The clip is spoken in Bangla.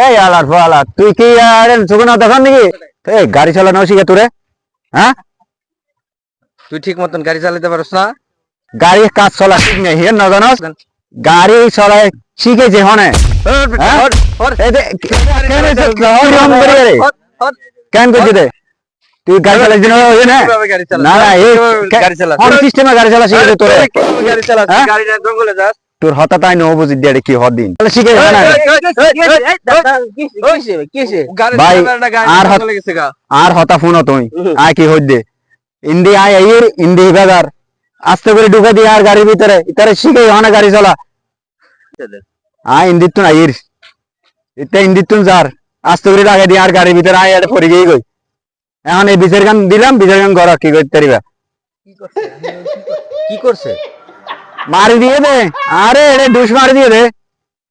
এই আলার ফালা তুই কি আরে সুগুনা দেখান নাকি এই গাড়ি চালানো শিখে তোরে হ্যাঁ তুই ঠিক মতন গাড়ি চালাতে পারছ না গাড়ি কাজ চলা ঠিক নেই হিয়ার না জানোস গাড়ি চলায় শিখেছে হনে হ্যাঁ? কেন এসে রে? তুই গাড়ি চালাইছিস না ওই না গাড়ি? না এই গাড়ি চালাস? কোন সিস্টেমে গাড়ি চালা শিখেছে তোরে গাড়ি চালাস? হ্যাঁ? গাড়ি জঙ্গলে যাস? তোর হতা তাই নো বুঝি দিয়ে কি হদ দিন তাহলে শিখে না ভাই, আর। আর হতা ফোন তুই আয় কি হইছে ইন্দি আয় আইর ইন্দি বাজার আস্তে করে ঢুকে দিয়ে আর গাড়ির ভিতরে ইতারে শিখে হনে গাড়ি চলা আয় ইন্দিত তুন আইর ইতে ইন্দিত তুন যার আস্তে করে লাগাই দিয়ে আর গাড়ির ভিতরে আয় এটা পড়ে গিয়ে গই এখন এই বিচার গান দিলাম বিচার গান করা কি করতে পারিবা কি করছে মারি দিয়ে দে। আরে এটা ডুস মারি দিয়ে দে।